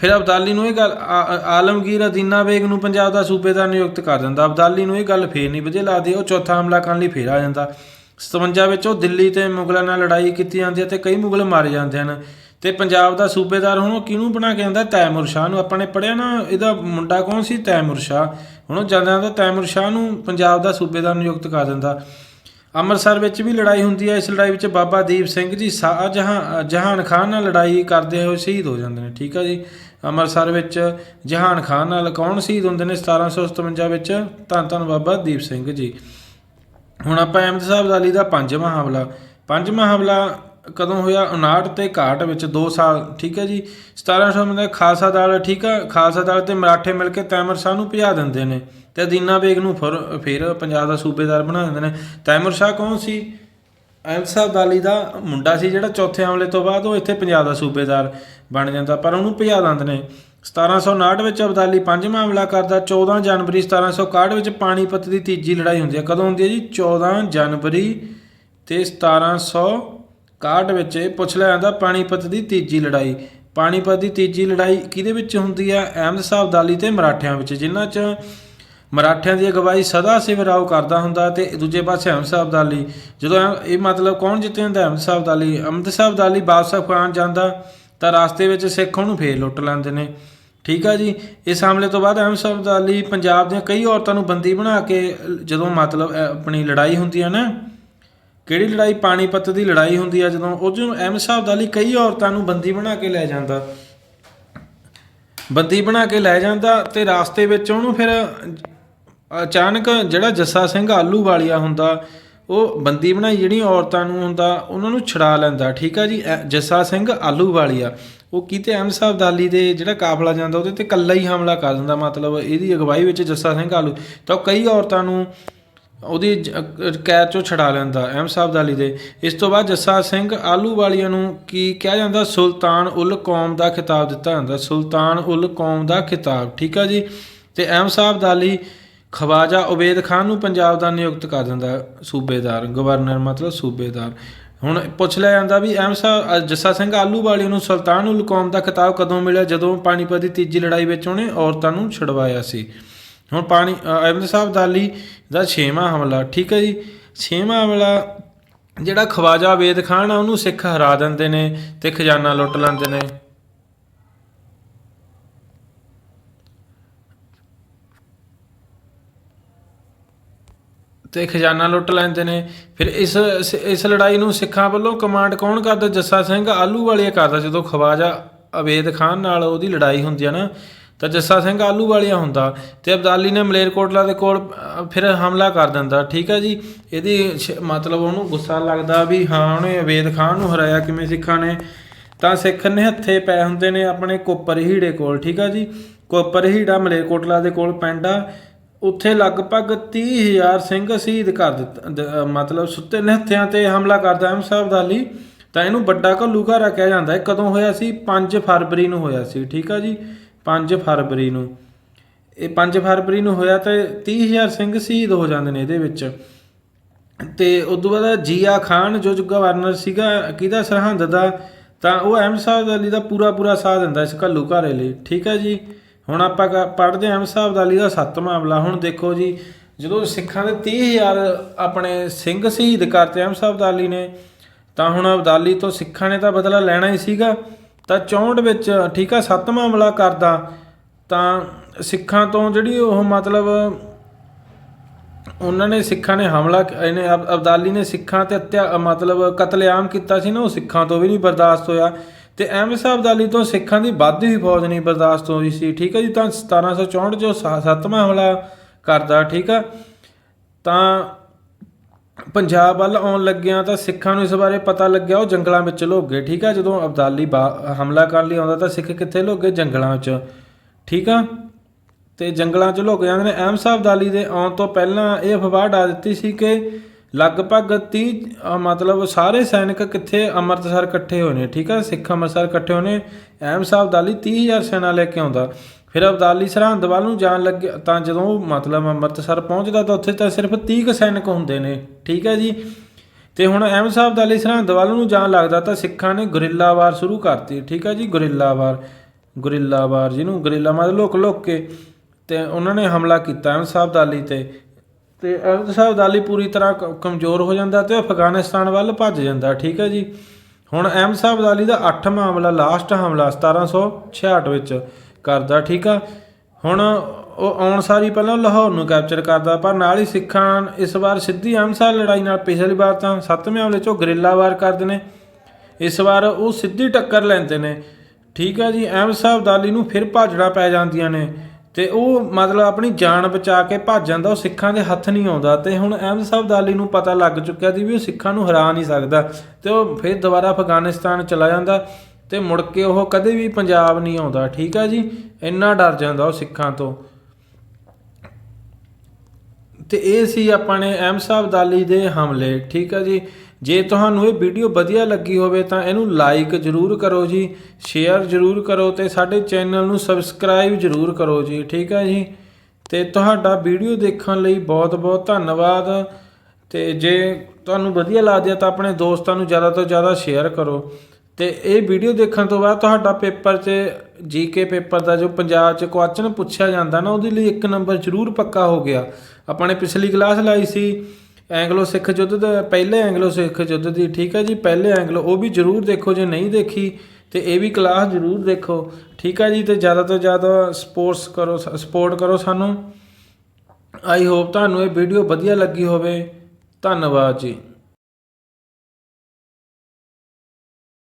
[SPEAKER 1] ਫਿਰ ਅਬਦਾਲੀ ਨੂੰ ਇਹ ਗੱਲ, ਆ- ਆਲਮਗੀਰ ਅਦੀਨਾ ਬੇਗ ਨੂੰ ਪੰਜਾਬ ਦਾ ਸੂਬੇਦਾਰ ਨਿਯੁਕਤ ਕਰ ਦਿੰਦਾ। ਅਬਦਾਲੀ ਨੂੰ ਇਹ ਗੱਲ ਫੇਰ ਨਹੀਂ ਵਧੀਆ ਲੱਗਦੀ, ਉਹ ਚੌਥਾ ਹਮਲਾ ਕਰਨ ਲਈ ਫੇਰ ਆ ਜਾਂਦਾ। 57 ਵਿੱਚ ਉਹ ਦਿੱਲੀ ਤੇ ਮੁਗਲਾਂ ਨਾਲ ਲੜਾਈ ਕੀਤੀ ਜਾਂਦੀ ਹੈ ਤੇ ਕਈ ਮੁਗਲ ਮਾਰੇ ਜਾਂਦੇ ਹਨ। ਤੇ ਪੰਜਾਬ ਦਾ ਸੂਬੇਦਾਰ ਹੁਣ ਉਹ ਕਿਹਨੂੰ ਬਣਾ ਕੇ ਆਂਦਾ ਤੈਮੁਰ ਸ਼ਾਹ ਨੂੰ। ਆਪਾਂ ਨੇ ਪੜਿਆ ਨਾ, ਇਹਦਾ ਮੁੰਡਾ ਕੌਣ ਸੀ? ਤੈਮੁਰ ਸ਼ਾਹ। ਹੁਣ ਉਹ ਜਾਂਦਾ ਦਾ ਤੈਮੁਰ ਸ਼ਾਹ ਨੂੰ ਪੰਜਾਬ ਦਾ ਸੂਬੇਦਾਰ ਨਿਯੁਕਤ ਕਰ ਦਿੰਦਾ। ਅੰਮ੍ਰਿਤਸਰ ਵਿੱਚ ਵੀ ਲੜਾਈ ਹੁੰਦੀ ਹੈ। ਇਸ ਲੜਾਈ ਵਿੱਚ ਬਾਬਾ ਦੀਪ ਸਿੰਘ ਜੀ ਸ਼ਾਹਜਹਾਂ ਜਹਾਨ ਖਾਨ ਨਾਲ ਲੜਾਈ ਕਰਦੇ ਹੋਏ ਸ਼ਹੀਦ ਹੋ ਜਾਂਦੇ ਨੇ। ਠੀਕ ਆ ਜੀ? ਅੰਮ੍ਰਿਤਸਰ ਵਿੱਚ ਜਹਾਨ ਖਾਨ ਨਾਲ ਕੌਣ ਸ਼ਹੀਦ ਹੁੰਦੇ ਨੇ 1757 ਵਿੱਚ? ਧੰਨ ਧੰਨ ਬਾਬਾ ਦੀਪ ਸਿੰਘ ਜੀ। ਹੁਣ ਆਪਾਂ ਅਹਿਮਦ ਸਾਹਿਬ ਅਲੀ ਦਾ ਪੰਜਵਾਂ ਹਮਲਾ। ਪੰਜਵਾਂ ਹਮਲਾ ਕਦੋਂ ਹੋਇਆ? 59 ਤੇ 61 ਵਿੱਚ 2 ਸਾਲ, ਠੀਕ ਹੈ ਜੀ? 1700 ਦਾ ਖਾਲਸਾ ਦਲ, ਠੀਕ ਹੈ ਖਾਲਸਾ ਦਲ ਤੇ ਮਰਾਠੇ ਮਿਲ ਕੇ ਤੈਮਰ ਸ਼ਾਹ ਨੂੰ ਭਜਾ ਦਿੰਦੇ ਨੇ। ਤੇ ਅਦੀਨਾ ਬੇਗ ਨੂੰ ਫਿਰ ਫਿਰ ਪੰਜਾਬ ਦਾ ਸੂਬੇਦਾਰ ਬਣਾ ਦਿੰਦੇ ਨੇ। ਤੈਮਰ ਸ਼ਾਹ ਕੌਣ ਸੀ? ਅਹਿਮਦ ਸਾਹਿਬ ਅਲੀ ਦਾ ਮੁੰਡਾ ਸੀ ਜਿਹੜਾ ਚੌਥੇ ਹਮਲੇ ਤੋਂ ਬਾਅਦ ਉਹ ਇੱਥੇ ਪੰਜਾਬ ਦਾ ਸੂਬੇਦਾਰ ਬਣ ਜਾਂਦਾ, ਪਰ ਉਹਨੂੰ ਭਜਾ ਦਿੰਦੇ ਨੇ। 1759 ਵਿੱਚ ਅਬਦਾਲੀ ਪੰਜਵਾਂ ਹਮਲਾ ਕਰਦਾ 14 ਜਨਵਰੀ 1761 ਵਿੱਚ ਪਾਣੀਪਤ ਦੀ ਤੀਜੀ ਲੜਾਈ ਹੁੰਦੀ ਹੈ। ਕਦੋਂ ਹੁੰਦੀ ਹੈ ਜੀ? 14 ਜਨਵਰੀ ਤੇ 1761 ਵਿੱਚ ਪੁੱਛ ਲਿਆ ਜਾਂਦਾ, ਪਾਣੀਪਤ ਦੀ ਤੀਜੀ ਲੜਾਈ। ਪਾਣੀਪਤ ਦੀ ਤੀਜੀ ਲੜਾਈ ਕਿਹਦੇ ਵਿੱਚ ਹੁੰਦੀ ਹੈ? ਅਹਿਮਦ ਸਾਹਿਬ ਅਬਦਾਲੀ ਤੇ ਮਰਾਠਿਆਂ ਵਿੱਚ, ਜਿਨ੍ਹਾਂ 'ਚ ਮਰਾਠਿਆਂ ਦੀ ਅਗਵਾਈ ਸਦਾ ਸਿਵ ਰਾਓ ਕਰਦਾ ਹੁੰਦਾ ਤੇ ਦੂਜੇ ਪਾਸੇ ਅਹਿਮਦ ਸਾਹਿਬ ਅਬਦਾਲੀ, ਜਦੋਂ ਇਹ- ਇਹ ਮਤਲਬ ਕੌਣ ਜਿੱਤੇ ਹੁੰਦਾ? ਅਹਿਮਦ ਸਾਹਿਬ ਅਬਦਾਲੀ ਅਹਿਮਦ ਸਾਹਿਬ ਅਬਦਾਲੀ ਬਾਦਸ਼ਾਹ ਖਾਨ ਜਾਂਦਾ, ਤਾਂ ਰਾਸਤੇ ਵਿੱਚ ਸਿੱਖ ਉਹਨੂੰ ਫੇਰ ਲੁੱਟ ਲੈਂਦੇ ਨੇ। ਠੀਕ ਆ ਜੀ? ਇਸ ਹਮਲੇ ਤੋਂ ਬਾਅਦ ਅਹਿਮਦ ਸਾਹਿਬ ਅਬਦਾਲੀ ਪੰਜਾਬ ਦੀਆਂ ਕਈ ਔਰਤਾਂ ਨੂੰ ਬੰਦੀ ਬਣਾ ਕੇ ਜਦੋਂ ਮਤਲਬ ਆਪਣੀ ਲੜਾਈ ਹੁੰਦੀ ਹੈ ਨਾ, ਕਿਹੜੀ ਲੜਾਈ? ਪਾਣੀਪਤ ਦੀ ਲੜਾਈ ਹੁੰਦੀ ਆ ਜਦੋਂ ਉਹ ਜਦੋਂ ਅਹਿਮਦ ਸਾਹਿਬ ਅਬਦਾਲੀ ਕਈ ਔਰਤਾਂ ਨੂੰ ਬੰਦੀ ਬਣਾ ਕੇ ਲੈ ਜਾਂਦਾ। ਬੰਦੀ ਬਣਾ ਕੇ ਲੈ ਜਾਂਦਾ ਤੇ ਰਾਸਤੇ ਵਿੱਚ ਉਹਨੂੰ ਫਿਰ ਅਚਾਨਕ ਜਿਹੜਾ ਜੱਸਾ ਸਿੰਘ ਆਲੂ ਵਾਲੀਆ ਹੁੰਦਾ, ਉਹ ਬੰਦੀ ਬਣਾਈ ਜਿਹੜੀ ਔਰਤਾਂ ਨੂੰ ਹੁੰਦਾ, ਉਹਨਾਂ ਨੂੰ ਛੁਡਾ ਲੈਂਦਾ, ਠੀਕ ਆ ਜੀ? ਇਹ ਜੱਸਾ ਸਿੰਘ ਆਲੂ ਵਾਲੀਆ, ਉਹ ਕੀਤੇ ਅਹਿਮਦ ਸਾਹਿਬ ਦਾਲੀ ਦੇ ਜਿਹੜਾ ਕਾਫਲਾ ਜਾਂਦਾ ਉਹਦੇ ਤੇ ਕੱਲਾ ਹੀ ਹਮਲਾ ਕਰ ਦਿੰਦਾ, ਮਤਲਬ ਇਹਦੀ ਅਗਵਾਈ ਵਿੱਚ ਜੱਸਾ ਸਿੰਘ ਆਲੂ, ਤਾਂ ਉਹ ਕਈ ਔਰਤਾਂ ਨੂੰ ਉਹਦੀ ਜ- ਕੈਦ ਚੋਂ ਛਡਾ ਲੈਂਦਾ ਅਹਿਮ ਸਾਹਿਬ ਦਾਲੀ ਦੇ। ਇਸ ਤੋਂ ਬਾਅਦ ਜੱਸਾ ਸਿੰਘ ਆਲੂ ਵਾਲੀਆਂ ਨੂੰ ਕੀ ਕਿਹਾ ਜਾਂਦਾ? ਸੁਲਤਾਨ ਉਲ ਕੌਮ ਦਾ ਖਿਤਾਬ ਦਿੱਤਾ ਜਾਂਦਾ, ਸੁਲਤਾਨ ਉਲ ਕੌਮ ਦਾ ਖਿਤਾਬ, ਠੀਕ ਆ ਜੀ? ਤੇ ਅਹਿਮ ਸਾਹਿਬ ਦਾਲੀ ਖਵਾਜਾ ਉਬੇਦ ਖਾਨ ਨੂੰ ਪੰਜਾਬ ਦਾ ਨਿਯੁਕਤ ਕਰ ਦਿੰਦਾ ਸੂਬੇਦਾਰ, ਗਵਰਨਰ ਮਤਲਬ ਸੂਬੇਦਾਰ। ਹੁਣ ਪੁੱਛ ਲਿਆ ਜਾਂਦਾ ਵੀ ਅਹਿਮਦ ਸਾਹਿਬ ਜੱਸਾ ਸਿੰਘ ਆਲੂਵਾਲੀ ਨੂੰ ਸੁਲਤਾਨ ਉਲ ਕੌਮ ਦਾ ਖਿਤਾਬ ਕਦੋਂ ਮਿਲਿਆ? ਜਦੋਂ ਪਾਣੀਪਤ ਦੀ ਤੀਜੀ ਲੜਾਈ ਵਿੱਚ ਉਹਨੇ ਔਰਤਾਂ ਨੂੰ ਛੁਡਵਾਇਆ ਸੀ। ਹੁਣ ਪਾਣੀ ਅਹਿਮਦ ਸਾਹਿਬ ਦਾਲੀ ਦਾ ਛੇਵਾਂ ਹਮਲਾ, ਠੀਕ ਹੈ ਜੀ? ਛੇਵਾਂ ਹਮਲਾ ਜਿਹੜਾ ਖਵਾਜਾ ਵੇਦ ਖਾਨ ਆ, ਉਹਨੂੰ ਸਿੱਖ ਹਰਾ ਦਿੰਦੇ ਨੇ ਤੇ ਖਜ਼ਾਨਾ ਲੁੱਟ ਲੈਂਦੇ ਨੇ। ਤੇ ਖਜ਼ਾਨਾ ਲੁੱਟ ਲੈਂਦੇ ਨੇ। ਫਿਰ ਇਸ, ਇਸ- ਲੜਾਈ ਨੂੰ ਸਿੱਖਾਂ ਵੱਲੋਂ ਕਮਾਂਡ ਕੌਣ ਕਰਦਾ? ਜੱਸਾ ਸਿੰਘ ਆਲੂ ਵਾਲੀਆ ਕਰਦਾ ਜਦੋਂ ਖਵਾਜਾ ਅਬੇਦ ਖਾਨ ਨਾਲ ਉਹਦੀ ਲੜਾਈ ਹੁੰਦੀ ਹੈ ਨਾ, ਤਾਂ ਜੱਸਾ ਸਿੰਘ ਆਲੂ ਵਾਲੀਆ ਹੁੰਦਾ ਤੇ ਅਬਦਾਲੀ ਨੇ ਮਲੇਰਕੋਟਲਾ ਦੇ ਕੋਲ ਫਿਰ ਹਮਲਾ ਕਰ ਦਿੰਦਾ। ਠੀਕ ਹੈ ਜੀ? ਇਹਦੀ ਮਤਲਬ ਉਹਨੂੰ ਗੁੱਸਾ ਲੱਗਦਾ ਵੀ ਹਾਂ, ਉਹਨੇ ਅਬੇਦ ਖਾਨ ਨੂੰ ਹਰਾਇਆ ਕਿਵੇਂ ਸਿੱਖਾਂ ਨੇ? ਤਾਂ ਸਿੱਖ ਨੇ ਹੱਥੇ ਪਏ ਹੁੰਦੇ ਨੇ ਆਪਣੇ ਕੋਪਰ ਹੀੜੇ ਕੋਲ। ਠੀਕ ਆ ਜੀ? ਕੋਪਰ ਹੀੜਾ ਮਲੇਰਕੋਟਲਾ ਦੇ ਕੋਲ ਪਿੰਡ ਉੱਥੇ ਲਗਭਗ 30000 ਸਿੰਘ ਸ਼ਹੀਦ ਕਰ ਦਿੱਤਾ ਮਤਲਬ ਸੁੱਤੇ ਨਿਹੱਥਿਆਂ ਤੇ ਹਮਲਾ ਕਰਦਾ ਅਹਿਮ ਸਾਹਿਬ ਦਾਲੀ ਤਾਂ ਇਹਨੂੰ ਵੱਡਾ ਘੱਲੂ ਘਾਰਾ ਕਿਹਾ ਜਾਂਦਾ ਹੈ। ਕਦੋਂ ਹੋਇਆ ਸੀ? 5 ਫਰਵਰੀ ਨੂੰ ਹੋਇਆ ਸੀ, ਠੀਕ ਆ ਜੀ? 5 ਫਰਵਰੀ ਨੂੰ। ਇਹ 5 ਫਰਵਰੀ ਨੂੰ ਹੋਇਆ ਤੇ 30000 ਸਿੰਘ ਸ਼ਹੀਦ ਹੋ ਜਾਂਦੇ ਨੇ ਇਹਦੇ ਵਿੱਚ। ਤੇ ਤੋਂ ਬਾਅਦ ਜੀਆ ਖਾਨ, ਜੋ ਗਵਰਨਰ ਸੀਗਾ, ਕਿਹਦਾ ਸਰਹੰਦ ਦਾ, ਤਾਂ ਉਹ ਅਹਿਮ ਸਾਹਿਬ ਅਲੀ ਦਾ ਪੂਰਾ ਪੂਰਾ ਸਾਥ ਦਿੰਦਾ ਇਸ ਘੱਲੂ ਘਾਰੇ ਲਈ, ਠੀਕ ਹੈ ਜੀ? ਹੁਣ ਆਪਾਂ ਕ- ਪੜ੍ਹਦੇ ਹਾਂ ਅਹਿਮਦ ਸਾਹਿਬ ਅਲੀ ਦਾ ਸੱਤਵਾਂ ਹਮਲਾ ਹੁਣ ਦੇਖੋ ਜੀ, ਜਦੋਂ ਸਿੱਖਾਂ ਦੇ 30000 ਆਪਣੇ ਸਿੰਘ ਸ਼ਹੀਦ ਕਰਤੇ ਅਹਿਮਦ ਸਾਹਿਬ ਅਲੀ ਨੇ, ਤਾਂ ਹੁਣ ਅਬਦਾਲੀ ਤੋਂ ਸਿੱਖਾਂ ਨੇ ਤਾਂ ਬਦਲਾ ਲੈਣਾ ਹੀ ਸੀਗਾ। ਤਾਂ 64 ਵਿੱਚ ਠੀਕ ਆ ਸੱਤਵਾਂ ਹਮਲਾ ਕਰਦਾ, ਤਾਂ ਸਿੱਖਾਂ ਤੋਂ ਜਿਹੜੀ ਉਹ ਮਤਲਬ ਉਹਨਾਂ ਨੇ ਸਿੱਖਾਂ ਨੇ ਹਮਲਾ ਇਹਨੇ ਅਬਦਾਲੀ ਨੇ ਸਿੱਖਾਂ ਤੇ ਹੱਤਿਆ ਮਤਲਬ ਕਤਲੇਆਮ ਕੀਤਾ ਸੀ ਨਾ, ਉਹ ਸਿੱਖਾਂ ਤੋਂ ਵੀ ਨਹੀਂ ਬਰਦਾਸ਼ਤ ਹੋਇਆ। ਤੇ ਅਹਿਮਦ ਸਾਹਿਬ ਅਬਦਾਲੀ ਤੋਂ ਸਿੱਖਾਂ ਦੀ ਵੱਧਦੀ ਹੋਈ ਫੌਜ ਨਹੀਂ ਬਰਦਾਸ਼ਤ ਹੋਈ ਸੀ, ਠੀਕ ਹੈ ਜੀ? ਤਾਂ 1764 ਜੋ ਸ- ਸੱਤਵਾਂ ਹਮਲਾ ਕਰਦਾ, ਠੀਕ ਆ। ਤਾਂ ਪੰਜਾਬ ਵੱਲ ਆਉਣ ਲੱਗਿਆ ਤਾਂ ਸਿੱਖਾਂ ਨੂੰ ਇਸ ਬਾਰੇ ਪਤਾ ਲੱਗਿਆ, ਉਹ ਜੰਗਲਾਂ ਵਿੱਚ ਲੁਕ ਗਏ, ਠੀਕ ਆ। ਜਦੋਂ ਅਬਦਾਲੀ ਬਾ- ਹਮਲਾ ਕਰਨ ਲਈ ਆਉਂਦਾ ਤਾਂ ਸਿੱਖ ਕਿੱਥੇ ਲੁਕ ਗਏ? ਜੰਗਲਾਂ ਵਿੱਚ, ਠੀਕ ਆ। ਤੇ ਜੰਗਲਾਂ 'ਚ ਲੁਕ ਜਾਂਦੇ ਨੇ। ਅਹਿਮਦ ਸਾਹਿਬ ਅਬਦਾਲੀ ਦੇ ਆਉਣ ਤੋਂ ਪਹਿਲਾਂ ਇਹ ਅਫਵਾਹ ਡਾ ਦਿੱਤੀ ਸੀ ਕਿ ਲਗਭਗ 30 ਅ, ਮਤਲਬ ਸਾਰੇ ਸੈਨਿਕ ਕਿੱਥੇ ਅੰਮ੍ਰਿਤਸਰ ਇਕੱਠੇ ਹੋਏ ਨੇ ਠੀਕ ਹੈ ਸਿੱਖ ਅੰਮ੍ਰਿਤਸਰ ਇਕੱਠੇ ਹੋਏ ਨੇ। ਅਹਿਮ ਸਾਹਿਬ ਅਬਦਾਲੀ 30000 ਸੈਨਾ ਲੈ ਕੇ ਆਉਂਦਾ। ਫਿਰ ਅਬਦਾਲੀ ਸਰਹੰਦ ਵੱਲ ਨੂੰ ਜਾਣ ਲੱਗਿਆ ਤਾਂ ਜਦੋਂ ਉਹ ਮਤਲਬ ਅੰਮ੍ਰਿਤਸਰ ਪਹੁੰਚਦਾ ਤਾਂ ਉੱਥੇ ਤਾਂ ਸਿਰਫ 30 ਕੁ ਸੈਨਿਕ ਹੁੰਦੇ ਨੇ ਠੀਕ ਹੈ ਜੀ? ਤੇ ਹੁਣ ਅਹਿਮ ਸਾਹਿਬ ਅਬਦਾਲੀ ਸਰਹੰਦ ਵੱਲ ਨੂੰ ਜਾਣ ਲੱਗਦਾ ਤਾਂ ਸਿੱਖਾਂ ਨੇ ਗੁਰਿੱਲਾ ਵਾਰ ਸ਼ੁਰੂ ਕਰਤੀ ਠੀਕ ਹੈ ਜੀ? ਗੁਰਿੱਲਾ ਵਾਰ ਗੁਰਿੱਲਾ ਵਾਰ ਜਿਹਨੂੰ ਗੁਰਿੱਲਾ ਮਤਲਬ ਲੁਕ ਲੁਕ ਕੇ ਤੇ ਉਹਨਾਂ ਨੇ ਹਮਲਾ ਕੀਤਾ ਅਹਿਮ ਸਾਹਿਬ ਅਬਦਾਲੀ ਤੇ। ਤੇ ਅਹਿਮਦ ਸਾਹਿਬ ਅਬਦਾਲੀ ਪੂਰੀ ਤਰ੍ਹਾਂ ਕ- ਕਮਜ਼ੋਰ ਹੋ ਜਾਂਦਾ ਤੇ ਉਹ ਅਫਗਾਨਿਸਤਾਨ ਵੱਲ ਭੱਜ ਜਾਂਦਾ, ਠੀਕ ਹੈ ਜੀ। ਹੁਣ ਅਹਿਮਦ ਸਾਹਿਬ ਅਬਦਾਲੀ ਦਾ 8ਵਾਂ ਹਮਲਾ ਲਾਸਟ ਹਮਲਾ 1766 ਵਿੱਚ ਕਰਦਾ, ਠੀਕ ਆ। ਹੁਣ ਉਹ ਆਉਣ ਸਾਰੀ ਪਹਿਲਾਂ ਲਾਹੌਰ ਨੂੰ ਕੈਪਚਰ ਕਰਦਾ, ਪਰ ਨਾਲ ਹੀ ਸਿੱਖਾਂ ਇਸ ਵਾਰ ਸਿੱਧੀ ਅਹਿਮਦ ਸਾਹਿਬ ਲੜਾਈ ਨਾਲ ਪਿਛਲੀ ਵਾਰ ਤਾਂ 7ਵੇਂ ਹਮਲੇ 'ਚੋਂ ਗਰਿੱਲਾ ਵਾਰ ਕਰਦੇ ਨੇ। ਇਸ ਵਾਰ ਉਹ ਸਿੱਧੀ ਟੱਕਰ ਲੈਂਦੇ ਨੇ, ਠੀਕ ਹੈ ਜੀ। ਅਹਿਮਦ ਸਾਹਿਬ ਅਬਦਾਲੀ ਨੂੰ ਫਿਰ ਭਾਜੜਾ ਪੈ ਜਾਂਦੀਆਂ ਨੇ। ਤੇ ਉਹ ਮਤਲਬ ਆਪਣੀ ਜਾਨ ਬਚਾ ਕੇ ਭੱਜ ਜਾਂਦਾ, ਉਹ ਸਿੱਖਾਂ ਦੇ ਹੱਥ ਨਹੀਂ ਆਉਂਦਾ ਤੇ ਹੁਣ ਅਹਿਮਦ ਸਾਹਿਬ ਅਬਦਾਲੀ ਨੂੰ ਪਤਾ ਲੱਗ ਚੁੱਕਿਆ ਸੀ ਵੀ ਉਹ ਸਿੱਖਾਂ ਨੂੰ ਹਰਾ ਨਹੀਂ ਸਕਦਾ ਤੇ ਉਹ ਫਿਰ ਦੁਬਾਰਾ ਅਫਗਾਨਿਸਤਾਨ ਚਲਾ ਜਾਂਦਾ ਤੇ ਮੁੜ ਕੇ ਉਹ ਕਦੇ ਵੀ ਪੰਜਾਬ ਨਹੀਂ ਆਉਂਦਾ, ਠੀਕ ਆ ਜੀ? ਇੰਨਾ ਡਰ ਜਾਂਦਾ ਉਹ ਸਿੱਖਾਂ ਤੋਂ। ਤੇ ਇਹ ਸੀ ਆਪਾਂ ਨੇ ਅਹਿਮਦ ਸਾਹਿਬ ਅਬਦਾਲੀ ਦੇ ਹਮਲੇ, ਠੀਕ ਆ ਜੀ? ਜੇ ਤੁਹਾਨੂੰ ਇਹ ਵੀਡੀਓ ਵਧੀਆ ਲੱਗੀ ਹੋਵੇ ਤਾਂ ਇਹਨੂੰ ਲਾਈਕ ਜਰੂਰ ਕਰੋ ਜੀ ਸ਼ੇਅਰ ਜਰੂਰ ਕਰੋ ਤੇ ਸਾਡੇ ਚੈਨਲ ਨੂੰ ਸਬਸਕ੍ਰਾਈਬ ਜਰੂਰ ਕਰੋ ਜੀ, ਠੀਕ ਹੈ ਜੀ? ਤੇ ਤੁਹਾਡਾ ਵੀਡੀਓ ਦੇਖਣ ਲਈ ਬਹੁਤ ਬਹੁਤ ਧੰਨਵਾਦ। ਤੇ ਜੇ ਤੁਹਾਨੂੰ ਵਧੀਆ ਲੱਗਦਾ ਤਾਂ ਆਪਣੇ ਦੋਸਤਾਂ ਨੂੰ ਜ਼ਿਆਦਾ ਤੋਂ ਜ਼ਿਆਦਾ ਸ਼ੇਅਰ ਕਰੋ। ਤੇ ਇਹ ਵੀਡੀਓ ਦੇਖਣ ਤੋਂ ਬਾਅਦ ਤੁਹਾਡਾ ਪੇਪਰ 'ਚ ਜੀਕੇ ਪੇਪਰ ਦਾ ਜੋ ਪੰਜਾਬ 'ਚ ਕੁਐਸਚਨ ਪੁੱਛਿਆ ਜਾਂਦਾ ਨਾ, ਉਹਦੇ ਲਈ ਇੱਕ ਨੰਬਰ ਜ਼ਰੂਰ ਪੱਕਾ ਹੋ ਗਿਆ। ਆਪਾਂ ਨੇ ਪਿਛਲੀ ਕਲਾਸ ਲਾਈ ਸੀ ਐਂਗਲੋ ਸਿੱਖ ਯੁੱਧ ਦਾ, ਪਹਿਲੇ ਐਂਗਲੋ ਸਿੱਖ ਯੁੱਧ ਦੀ, ਠੀਕ ਹੈ ਜੀ, ਪਹਿਲੇ ਐਂਗਲੋ, ਉਹ ਵੀ ਜ਼ਰੂਰ ਦੇਖੋ, ਜੇ ਨਹੀਂ ਦੇਖੀ, ਤੇ ਇਹ ਵੀ ਕਲਾਸ ਜ਼ਰੂਰ ਦੇਖੋ, ਠੀਕ ਹੈ ਜੀ, ਤੇ ਜ਼ਿਆਦਾ ਤੋਂ ਜ਼ਿਆਦਾ ਸਪੋਰਟਸ ਕਰੋ ਸਪੋਰਟ ਕਰੋ ਸਾਨੂੰ। ਆਈ ਹੋਪ ਤੁਹਾਨੂੰ ਇਹ ਵੀਡੀਓ ਵਧੀਆ ਲੱਗੀ ਹੋਵੇ। ਧੰਨਵਾਦ ਜੀ।